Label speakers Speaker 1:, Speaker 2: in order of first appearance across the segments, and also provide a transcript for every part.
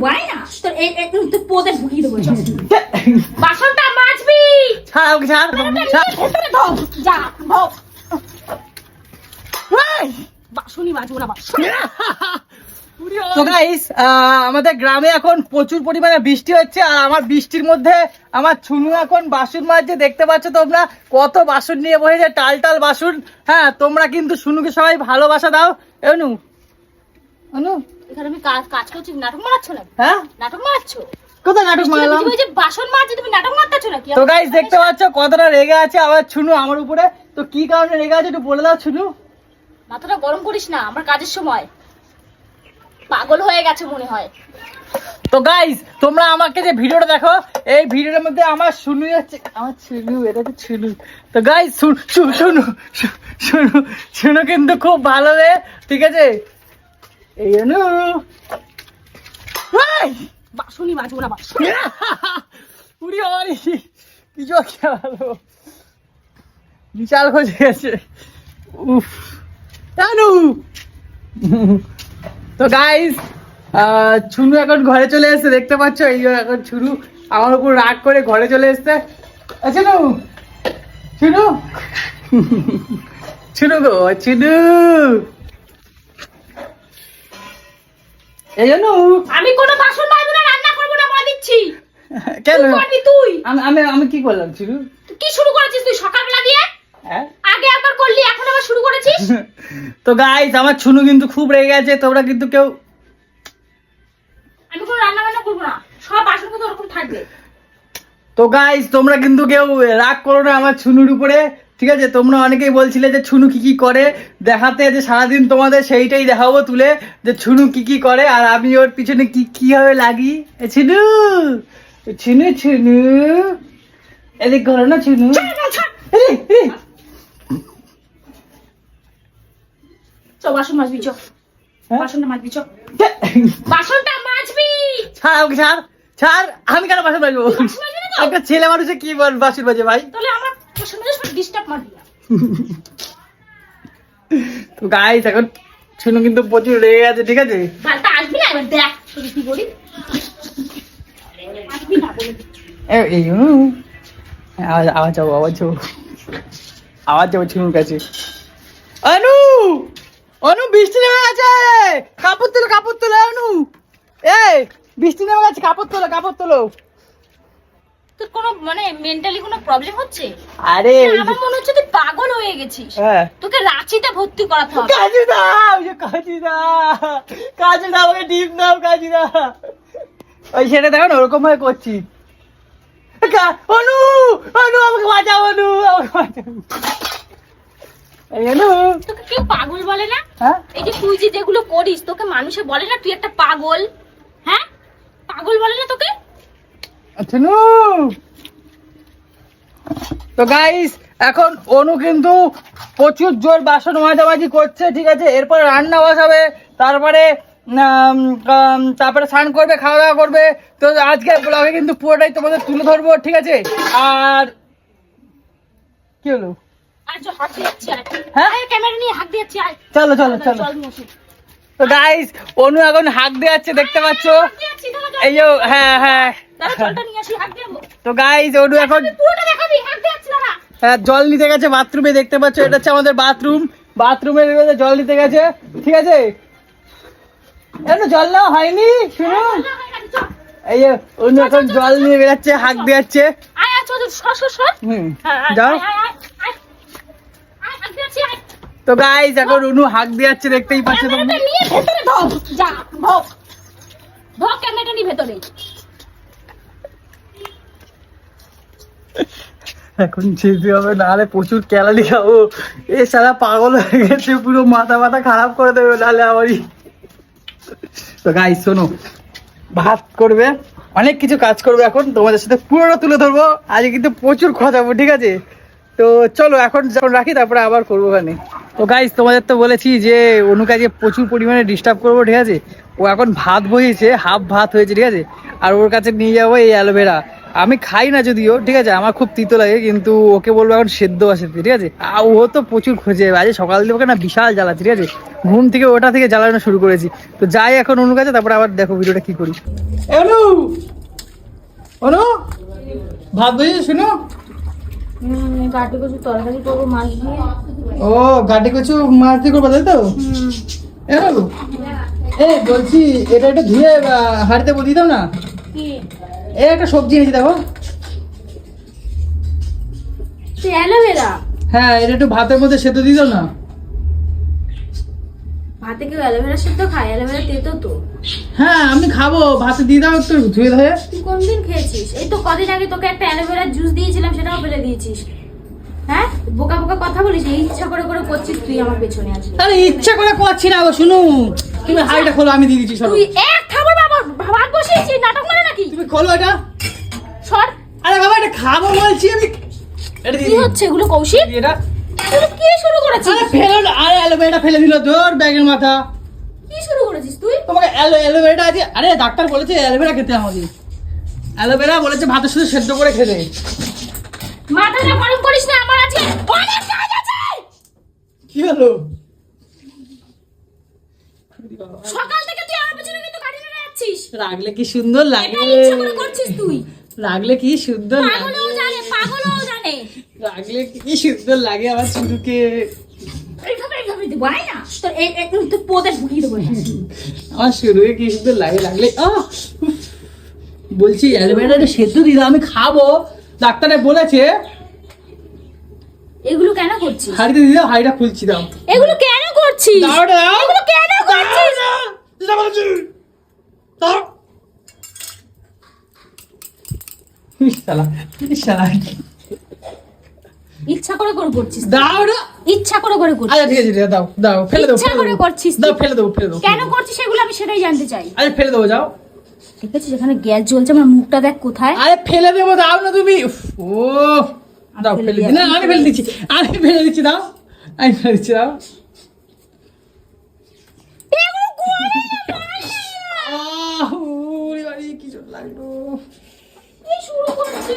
Speaker 1: দেবো আয় না তোর এই এই- তোর পোদে ঢুকিয়ে দেবো বাসনটা মাজবি!
Speaker 2: ছাড় ছাড়। ছাড়।
Speaker 1: ভেতরে ঢোক যা বাসনই মাজবো না বাসন
Speaker 2: তো গাইস আমাদের গ্রামে এখন প্রচুর পরিমাণে বৃষ্টি হচ্ছে আর আমার বৃষ্টির মধ্যে আমার ছুনু এখন বাসন মাজছে দেখতে পাচ্ছ তোমরা কত বাসন নিয়ে বসেছে টাল টাল বাসন। হ্যাঁ তোমরা কিন্তু শুনুকে সবাই ভালোবাসা দাও। অনু। অনু।
Speaker 1: এখানে আমি কাজ কাজ করছি নাটক মারাচ্ছো না
Speaker 2: হ্যাঁ?
Speaker 1: নাটক মারাচ্ছো?
Speaker 2: কোথায় নাটক মারলাম?
Speaker 1: তুমি যে বাসন মাজছে তুমি নাটক মারতেছো নাকি?
Speaker 2: তো গাইস দেখতে পাচ্ছ কতটা রেগে আছে আবার ছুনু আমার উপরে। তো কি কারণে রেগে আছে একটু বলে দাও ছুনু।
Speaker 1: মাথাটা গরম করিস না আমার কাজের সময়। পাগল হয়ে গেছে মনে হয়।
Speaker 2: তো গাইস তোমরা আমাকে যে ভিডিওটা দেখো এই ভিডিওটার মধ্যে আমার শুনু হচ্ছে আমার শুনু এটা তো শুনু তো গাইস শুনু শুনু শুনু শুনু কিন্তু খুব ভালো রে ঠিক আছে? এই
Speaker 1: না। বাসন
Speaker 2: অরি কিছু খেলো বিশাল গেছে। উফ। জানু তো গাইস ছুনু এখন ঘরে চলে এসেছে দেখতে পাচ্ছ? এই যে এখন ছুনু আমার উপর রাগ করে ঘরে চলে এসছে। আচ্ছা নু ছুনু! ছুনু গো ছুনু! এই জন্য
Speaker 1: আমি কোনো বাসন মাজবো না রান্না করব না বলে দিচ্ছি।
Speaker 2: কেন?
Speaker 1: করবি তুই।
Speaker 2: আমি আমি আমি কি করলাম
Speaker 1: তুই কি শুরু করেছিস তুই সকালবেলা দিয়ে?
Speaker 2: হ্যাঁ?
Speaker 1: আগে একবার করলি এখন আবার শুরু করেছিস?
Speaker 2: তো গাইস আমার ছুনু কিন্তু খুব রেগে গেছে তোমরা কিন্তু কেউ
Speaker 1: আমি কোনো রান্না বান্না করব না সব বাসন কিন্তু ওরকম থাকবে।
Speaker 2: তো গাইস তোমরা কিন্তু কেউ রাগ করো না আমার ছুনুর উপরে। ঠিক আছে? তোমরা অনেকেই বলছিলে যে ছুনু কি কি করে। দেখাতে যে সারাদিন তোমাদের সেইটাই দেখাবো তুলে যে ছুনু কি কি করে আর আমি ওর পিছনে কি কি হবে লাগি ছুনু! ছুনু ছুনু! এদিক করো না ছুনু! এদিক, এদিক।
Speaker 1: চ বাসন মাজবি চ
Speaker 2: হ্যাঁ?
Speaker 1: বাসনটা মাজবি চ বাসনটা মাজবি!
Speaker 2: ছাড় আমাকে ছাড়। ছাড় আমি কেন বাসন বাজবো
Speaker 1: মাজবি?
Speaker 2: একটা ছেলে মানুষে কি বল বাসন বাজে ভাই?
Speaker 1: তাহলে আমার
Speaker 2: তো গাইস এখন ছুনু কিন্তু প্রচুর রেগে গেছে ঠিক আছে?
Speaker 1: আসবি না এবার দেখ কি করি আসবি না বলে দিচ্ছি।
Speaker 2: এ- এই আওয়াজ আওয়াজ যাব আওয়াজ যাব আওয়াজ যাব ছুনুর কাছে। অনু! অনু বৃষ্টি নেমে গেছে! কাপড় তোলো কাপড় তোলো অনু! এই বৃষ্টি নেমে গেছে কাপড় তোলো কাপড় তোলো।
Speaker 1: তোর কোনো মানে মেন্টালি কোনো প্রবলেম হচ্ছে?
Speaker 2: আরে
Speaker 1: আমার মনে হচ্ছে তুই পাগল হয়ে গেছিস।
Speaker 2: হ্যাঁ।
Speaker 1: তোকে রাঁচিতে ভর্তি করাতে হবে।
Speaker 2: কাজু দা ওই যে কাজু দা কাজু দা আমাকে ডিম দাও কাজু দা ওই সেটা দেখো না ওরকম ভাবে করছি। অনু অনু আমাকে বাঁচাও অনু আমাকে বাঁচাও।
Speaker 1: তোকে কেউ পাগল বলে না?
Speaker 2: হ্যাঁ?
Speaker 1: এই যে তুই যে যেগুলো করিস তোকে মানুষে বলে না তুই একটা পাগল? হ্যাঁ? পাগল বলে না তোকে?
Speaker 2: আচ্ছা নু তো গাইস এখন অনু কিন্তু প্রচুর জোর বাসন মাঝামাঝি করছে ঠিক আছে? এরপরে রান্না বসাবে তারপরে তারপরে স্নান করবে খাওয়া দাওয়া করবে। তো আজকে ব্লগে কিন্তু পুরোটাই তোমাদের তুলে ধরবো ঠিক আছে? আর কি হলো? হ্যাঁ? চলো চলো চলো। তো গাইস অনু এখন হাঁক দেওয়াচ্ছে দেখতে পাচ্ছ?
Speaker 1: দিয়ে
Speaker 2: এই হ্যাঁ হ্যাঁ। তো গাইস অনু এখন। হ্যাঁ জল নিতে গেছে বাথরুমে দেখতে পাচ্ছ এটা হচ্ছে আমাদের বাথরুম বাথরুমের ভেতরে জল নিতে গেছে। ঠিক আছে? এটা জল নেওয়া হয়নি শুনো
Speaker 1: হয়ে।
Speaker 2: এই অন্য এখন জল নিয়ে বেড়াচ্ছে হাঁক দেওয়াচ্ছে
Speaker 1: হ্যাঁ,
Speaker 2: যাও
Speaker 1: আয়।
Speaker 2: তো গাইস এখন অনু হাঁক দেওয়াচ্ছে দেখতেই পাচ্ছ তোমরা।
Speaker 1: ভেতরে ভেতরে।
Speaker 2: এখন যেতে হবে, নাহলে প্রচুর ক্যালারি খাব। এ সারা পাগল হয়ে গেছে, পুরো মাথা মাথা খারাপ করে দেবে, নাহলে আমারই। তো গাইস শোনো, ভাত করবে, অনেক কিছু কাজ করবে এখন, তোমাদের সাথে পুরোটা তুলে ধরবো। আজকে কিন্তু প্রচুর খোঁজাবো ঠিক আছে? তো চলো, এখন যখন রাখি, তারপরে আবার করব ওখানে। তো গাইস তোমাদের তো বলেছি যে, অনুকে আজকে প্রচুর পরিমাণে ডিস্টার্ব করব, ঠিক আছে? ও এখন ভাত বসিয়েছে হাফ ভাত হয়েছে, ঠিক আছে? আর ওর কাছে নিয়ে যাব এই অ্যালোভেরা। আমি খাই না যদিও ঠিক আছে? আমার খুব তিতো লাগে কিন্তু ওকে বলব এখন সেদ্ধ আছে ঠিক আছে? আর ও তো প্রচুর খোঁজে আজ সকাল থেকে ওকে না বিশাল জ্বালাচ্ছে ঠিক আছে? ঘুম থেকে ওটা থেকে জ্বালানো শুরু করেছি। তো যাই এখন অনুর কাছে তারপরে আবার দেখো ভিডিওটা কি করি। অনু! অনু! ভাত বসে শুনো?
Speaker 1: কাটি কচু তরকারি করব মাছ দিয়ে।
Speaker 2: ও গাটি কিছু মাছ দিয়ে করব তাই তো? এ বলছি এটা একটু ধুয়ে হাঁড়িতে বদিয়ে দাও না।
Speaker 1: কি?
Speaker 2: এ একটা সবজি এনেছি দেখো।
Speaker 1: অ্যালোভেরা?
Speaker 2: হ্যাঁ এটা একটু ভাতের মধ্যে সেদ্ধ দাও না।
Speaker 1: ভাতে কেউ অ্যালোভেরা সেদ্ধ খায়? অ্যালোভেরা তেতো তো।
Speaker 2: হ্যাঁ আমি খাব। ভাতে দিয়ে দাও একটু ধুয়ে ধুয়ে।
Speaker 1: তুই কোনদিন খেয়েছিস? এই তো কদিন আগে তোকে একটা অ্যালোভেরা জুস দিয়েছিলাম সেটাও ফেলে দিয়েছিস। হ্যাঁ? বোকা বোকা কথা বলিস এই ইচ্ছা করে করে করছিস তুই আমার পেছনে আছিস।
Speaker 2: আরে ইচ্ছা করে করছি না গো শুনু তুমি হাড়িটা খোলো আমি দিয়ে দিচ্ছি সরো।
Speaker 1: তুই এক খাবার বাবা ভাত বসিয়েছিস নাটক নাকি
Speaker 2: তুমি খোলো এটা।
Speaker 1: সর।
Speaker 2: আরে বাবা এটা খাব বলছি আমি। এটা
Speaker 1: কি হচ্ছে এগুলো কৌশিক?
Speaker 2: এটা।
Speaker 1: এগুলো কি শুরু করেছিস?
Speaker 2: আরে ফেলো না আরে অ্যালোভেরা ফেলে দিল তোর ব্যাগের মাথা।
Speaker 1: কি শুরু করেছিস তুই?
Speaker 2: তোমাকে অ্যালো- অ্যালোভেরাটা আছে। আরে ডাক্তার বলেছে অ্যালোভেরা খেতে আমাদের। অ্যালোভেরা বলেছে ভাতের সাথে সেদ্ধ করে খেতে।
Speaker 1: মাথাটা গরম করিস না আমার আছে অনেক কাজ আছে।
Speaker 2: কি হলো?
Speaker 1: সকাল থেকে তুই আমার পেছনে কিন্তু যাচ্ছিস
Speaker 2: রাগলে কি সুন্দর লাগে?
Speaker 1: এটা ইচ্ছা করে করছিস তুই।
Speaker 2: কি সুন্দর লাগে?
Speaker 1: পাগলও জানে পাগলও জানে।
Speaker 2: রাগলে কি সুন্দর লাগে আমার শুধুকে
Speaker 1: এইভাবে এইভাবে দেবো আয় না। তোর এই এই পোদে ঢুকিয়ে দেবো।
Speaker 2: আমার শুরুকে কি সুন্দর লাগে? লাগলে আহ! বলছি অ্যালোভেরাটা সেদ্ধ দিদা আমি খাব। ডাক্তারে বলেছে।
Speaker 1: এগুলো কেন করছিস?
Speaker 2: হাড়িতে দিদাও হাড়িটা খুলছি দাও।
Speaker 1: এগুলো কেন করছিস?
Speaker 2: দাও দাও।
Speaker 1: এগুলো কেন করছিস? ইচ্ছা করে করে করছিস
Speaker 2: দাও।
Speaker 1: ইচ্ছা করে করে করছিস।
Speaker 2: আচ্ছা ঠিক আছে দাও দাও ফেলে
Speaker 1: ইচ্ছা করে করছিস
Speaker 2: দাও ফেলে দেবো ফেলে দেবো
Speaker 1: কেন করছিস এগুলো আমি সেটাই জানতে চাই।
Speaker 2: আরে ফেলে দেবো যাও।
Speaker 1: ঠিক আছে যেখানে গ্যাস জ্বলছে আমার মুখটা দেখ কোথায়?
Speaker 2: আরে ফেলে দেবো দাও না তুমি। ও। দাও
Speaker 1: ফেলে
Speaker 2: ফেলে
Speaker 1: দিয়ে
Speaker 2: দিই। না আমি ফেলে দিচ্ছি। আমি ফেলে দিচ্ছি দাও। আমি ফেলে দিচ্ছি দাও আহ, ওরে বাড়ি, লাগল।
Speaker 1: কি শুরু করছে।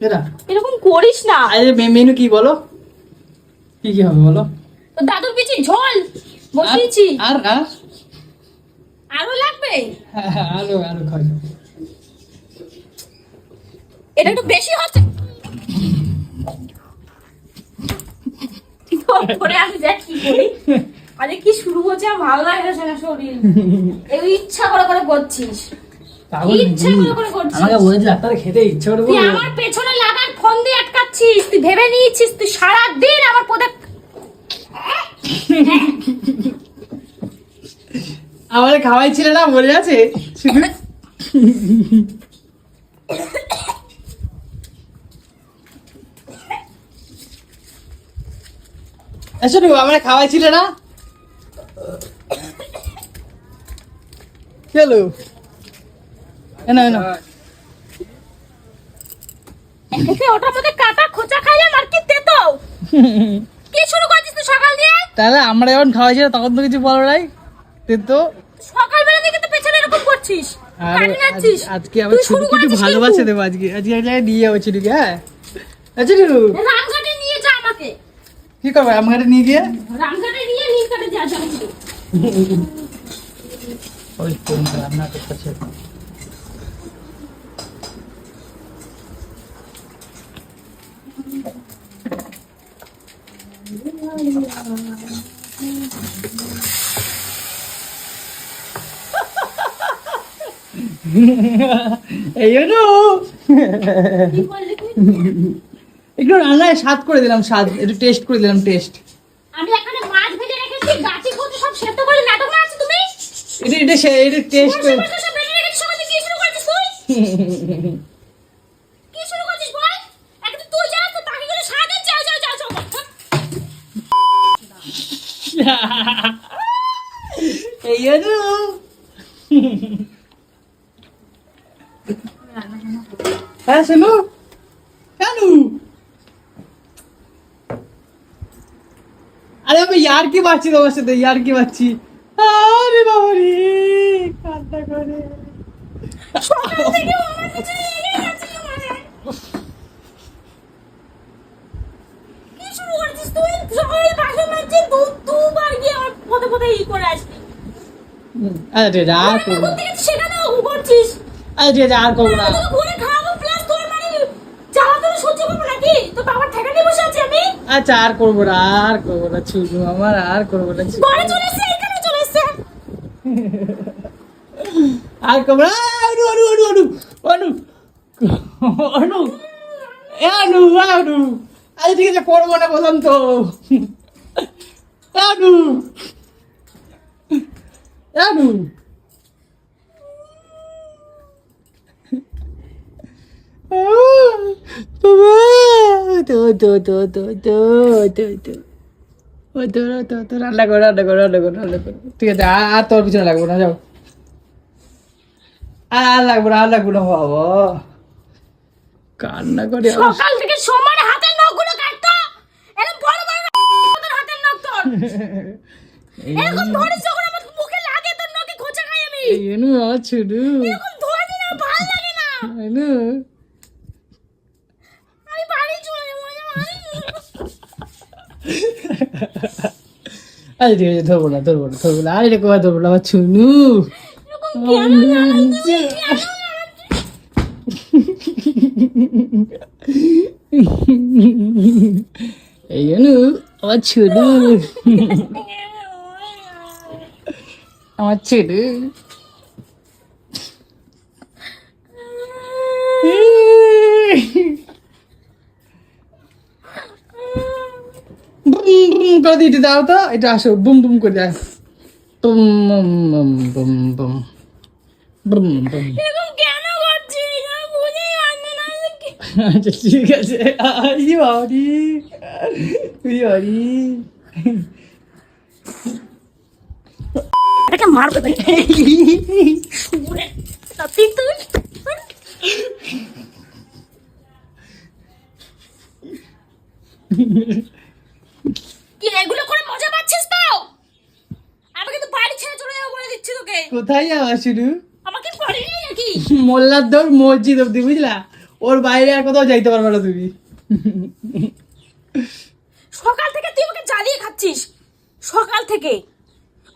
Speaker 2: এরা,
Speaker 1: এরকম করিস না।
Speaker 2: আরে মেনু কি বলো? কি কি হবে বলো?
Speaker 1: তো দাদুর পিছিয়ে ঝোল। বসিয়েছি।
Speaker 2: আর আর?
Speaker 1: আরও লাগবে?
Speaker 2: হ্যাঁ, আরও আরও খাই।
Speaker 1: এটা একটু বেশি হচ্ছে। করে আমি দেখ কি করি। আরে কি শুরু হচ্ছে? আমার ভালো লাগছে না শরীর। এই ইচ্ছা করে করে করছিস। ইচ্ছা করে করে করছিস।
Speaker 2: আমাকে বলেছে ডাক্তার খেতে ইচ্ছা করে
Speaker 1: তুই আমার পেছনে লাগার ফোন দিয়ে আটকাচ্ছিস তুই ভেবে নিয়েছিস তুই সারা দিন আমার পদে
Speaker 2: আমারে খাওয়াইছিলে না আছে আমরা খাওয়াইছিলে না চলো এনা এনা
Speaker 1: ওটার মধ্যে কাটা খোঁচা খাইলাম আর কি তেতো কি শুরু করছিস তুই সকাল দিয়ে?
Speaker 2: তাহলে আমরা যখন খাওয়াইছিল তখন তো কিছু বলো নাই। তুই তো।
Speaker 1: সকালবেলা থেকে তো পেছনে এরকম করছিস।
Speaker 2: আজকে আবার ছুটি কিছু ভালোবাসে। দেবো আজকে। আজকে এক জায়গায় নিয়ে যাব ছুটিকে হ্যাঁ? আচ্ছা
Speaker 1: নিয়ে যা আমাকে।
Speaker 2: কি করবে আমার নিয়ে গিয়ে?
Speaker 1: রামঘাটে নিয়ে নীলকাটে যা যাচ্ছি
Speaker 2: ওই ফোন রান্না? একটু রান্নায় স্বাদ করে দিলাম স্বাদ একটু টেস্ট করে দিলাম টেস্ট
Speaker 1: যাও যাও
Speaker 2: এই জন্য হ্যাঁ শোনো কেন আরে আমি ইয়ার কি পাচ্ছি তোমার সাথে ইয়ার কি পাচ্ছি আচ্ছা করব
Speaker 1: করছিস
Speaker 2: করব না
Speaker 1: তোকে খাওয়াবো প্লাস তোর মানে জ্বালা তোর সহ্য করব নাকি তো বাবার ঠেকা বসে আছি আমি
Speaker 2: আচ্ছা আর করব না আর করব না ছুটু আমার আর করব না।
Speaker 1: চলে এসছে এখানে চলে এসছে
Speaker 2: আর করব না অনু অনু অনু অনু অনু অনু এ অনু অনু আচ্ছা ঠিক আছে করব না বললাম তো অনু অনু বাবা তো তো তো তো তো তো তো ও তো তো তো রান্না করো রান্না করো রান্না করো রান্না করো ঠিক আছে আর আর তোর পিছনে লাগবো না যাও আর আর লাগবো না আর লাগবো না বাবা কান্না করে আবার-
Speaker 1: সকাল থেকে সমান হাতের নখগুলো কাটতো। এরকম বড় বড় তোর হাতের নখ তোর। এরকম ধরিস যখন আমার মুখে লাগে তোর নখে খোঁচা খাই আমি।
Speaker 2: এনু আমার
Speaker 1: এরকম ধরে না ভালো লাগে না।
Speaker 2: এনু।
Speaker 1: আমি বাড়ি চলে যাব আমি বাড়ি
Speaker 2: ঠিক আছে ধরবো না ধরবো না ধরবো না। আর এরকম ধরবো না আমার ছুনু এই এনু আমার ছুনু আমার ছেলে বুম বুম করে দিতে দাও তো। এটা আসো বুম বুম করে দাও। Boom boom boom boom.
Speaker 1: এরকম কেন করছিস আমি বুঝেই পারছি না
Speaker 2: আচ্ছা ঠিক আছে। আই বাড়ি তুই বাড়ি
Speaker 1: এটাকে মারবে তাই সত্যি তুই? কি এগুলো করে মজা পাচ্ছিস তো? আমি কিন্তু বাড়ি ছেড়ে চলে যাব বলে দিচ্ছি তোকে।
Speaker 2: কোথায় যাওয়া শুরু
Speaker 1: আমাকে বাড়ি নেই নাকি
Speaker 2: মোল্লার দৌড় মসজিদ অব্দি বুঝলা? ওর বাইরে আর কোথাও যাইতে পারবে না তুমি।
Speaker 1: সকাল থেকে তুই আমাকে জ্বালিয়ে খাচ্ছিস। সকাল থেকে।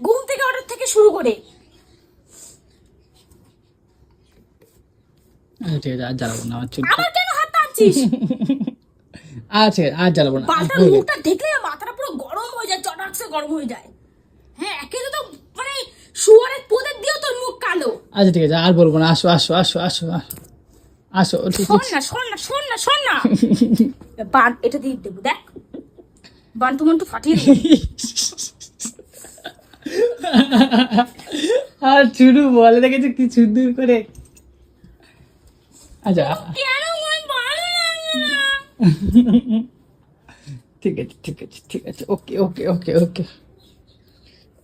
Speaker 1: ঘুম থেকে অর্ডার থেকে শুরু করে।
Speaker 2: আচ্ছা ঠিক আছে আর জ্বালাবো না আমার চুল
Speaker 1: আবার কেন হাত টানছিস?
Speaker 2: আচ্ছা আর জ্বালাবো না
Speaker 1: মুখটা দেখলে মাথাটা পুরো গরম হয়ে যায় চটাকসে গরম হয়ে যায়। হ্যাঁ একে তো মানে শুয়ারের পোদের দিয়েও তোর মুখ কালো।
Speaker 2: আচ্ছা ঠিক আছে আর বলব না। আসো আসো আসো আসো আসো।
Speaker 1: শোন না শোন না শোন না শোন না। বান এটা দিয়ে দেবো দেখ। বান তোমার তো ফাটিয়ে
Speaker 2: আর চুরু বলে দেখেছ কি সুন্দর করে। আচ্ছা। ঠিক আছে ঠিক আছে ঠিক আছে। ওকে ওকে ওকে ওকে।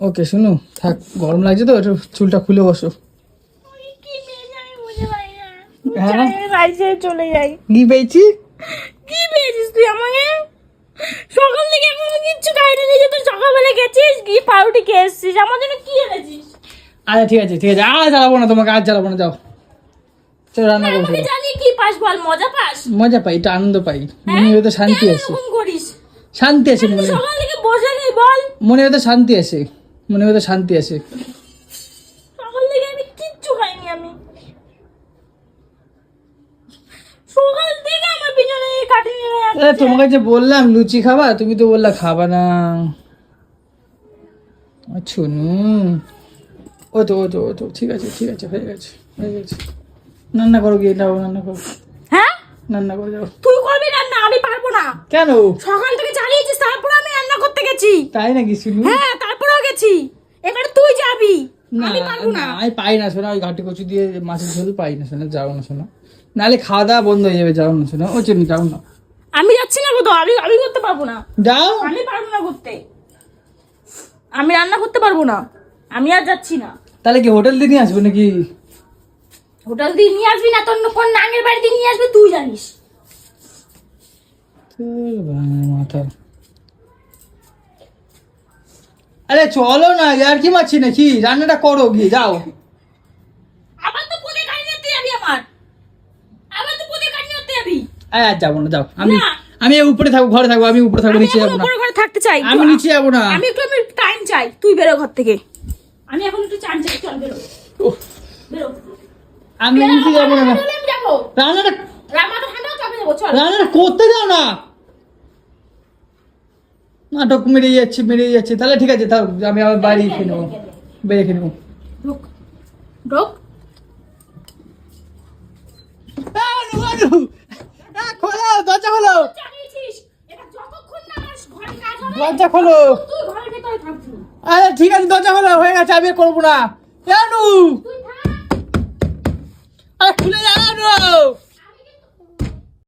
Speaker 2: ওকে শুনো থাক গরম লাগছে তো একটু চুলটা খুলে বসো। হ্যাঁ?
Speaker 1: চলে যাই।
Speaker 2: কি পেয়েছি?
Speaker 1: কি পেয়েছিস তুই আমাকে? সকাল থেকে এখনও কিচ্ছু খাইনি নিজে তুই সকালবেলা গেছিস কি পাউরুটি খেয়ে এসছিস আমার জন্য কি এনেছিস?
Speaker 2: আচ্ছা ঠিক আছে ঠিক আছে আর জ্বালাবো না তোমাকে আর জ্বালাবো না যাও। চলো রান্না
Speaker 1: কি পাস বল মজা পাস?
Speaker 2: মজা পাই একটু আনন্দ পাই
Speaker 1: হ্যাঁ?
Speaker 2: মনে শান্তি
Speaker 1: করিস।
Speaker 2: শান্তি আসে
Speaker 1: তুই
Speaker 2: মনে
Speaker 1: সকাল থেকে বসে নেই বল।
Speaker 2: মনে হয়তো শান্তি আসে মনে হয়তো শান্তি আসে
Speaker 1: সকাল থেকে আমি কিচ্ছু খাইনি আমি। সকাল থেকে আমার পিছনে কাটিয়ে নিয়ে
Speaker 2: তোমাকে যে বললাম লুচি খাবা তুমি তো বললা খাবা না। ছুনু। ও তো ও তো ও তো ঠিক আছে ঠিক আছে হয়ে গেছে হয়ে গেছে। রান্না করো গিয়ে যাও রান্না করো।
Speaker 1: হ্যাঁ?
Speaker 2: রান্না করে যাও।
Speaker 1: তুই করবি রান্না? আমি পারব না।
Speaker 2: কেন?
Speaker 1: সকাল থেকে চালিয়েছিস তারপর আমি রান্না করতে গেছি।
Speaker 2: তাই নাকি শুনু
Speaker 1: হ্যাঁ গেছি এবারে তুই যাবি। আমি পারব
Speaker 2: না। আমি পাই না শোনা ওই ঘাটি কচু দিয়ে মাছের ঝোল পাই না শোনা যাও না শোনা। নাহলে খাওয়া দাওয়া বন্ধ হয়ে যাবে যাও না শোনা। ও চিনি যাও না।
Speaker 1: আমি যাচ্ছি না কোথাও আমি আমি করতে পারব না।
Speaker 2: যাও।
Speaker 1: আমি পারব না করতে আমি রান্না করতে পারব না। আমি আর যাচ্ছি না।
Speaker 2: তাহলে কি হোটেল দিয়ে নিয়ে আসব নাকি?
Speaker 1: হোটেল দিয়ে নিয়ে আসবি না তোর কোন নাঙের বাড়ি দিয়ে নিয়ে আসবি তুই জানিস।
Speaker 2: মাথা। আরে চলো না আর কি মারছি নাকি? রান্নাটা করো গিয়ে যাও।
Speaker 1: আবার তো পোদে কাটি নিতে যাবি আমার আবার তো পোদে নিতে যাবি।
Speaker 2: আর যাব না যাও। আমি। আমি উপরে থাকব ঘরে থাকব আমি উপরে থাকব নিচে যাব না।
Speaker 1: উপরে ঘরে থাকতে চাই।
Speaker 2: আমি নিচে যাব না।
Speaker 1: আমি একটু আমি টাইম চাই। তুই বেরো ঘর থেকে। আমি এখন একটু টাইম চাই চল বেরো। বেরো।
Speaker 2: আমি নিচে যাব না। রান্নাটা রান্নাটা করতে দাও না। নাটক মেরে যাচ্ছে মেরে যাচ্ছে। তাহলে ঠিক আছে তাও আমি আবার বাড়ি খেয়ে নেব। বেরিয়ে খেয়ে নেব।
Speaker 1: ঢোক ঢোক।
Speaker 2: খোলো দরজা খোলো।
Speaker 1: আমার
Speaker 2: দরজা খোলো। আরে ঠিক আছে দরজা খোলো হয়ে গেছে আমি করব না। জানু
Speaker 1: তুই
Speaker 2: আরে খুলে জানু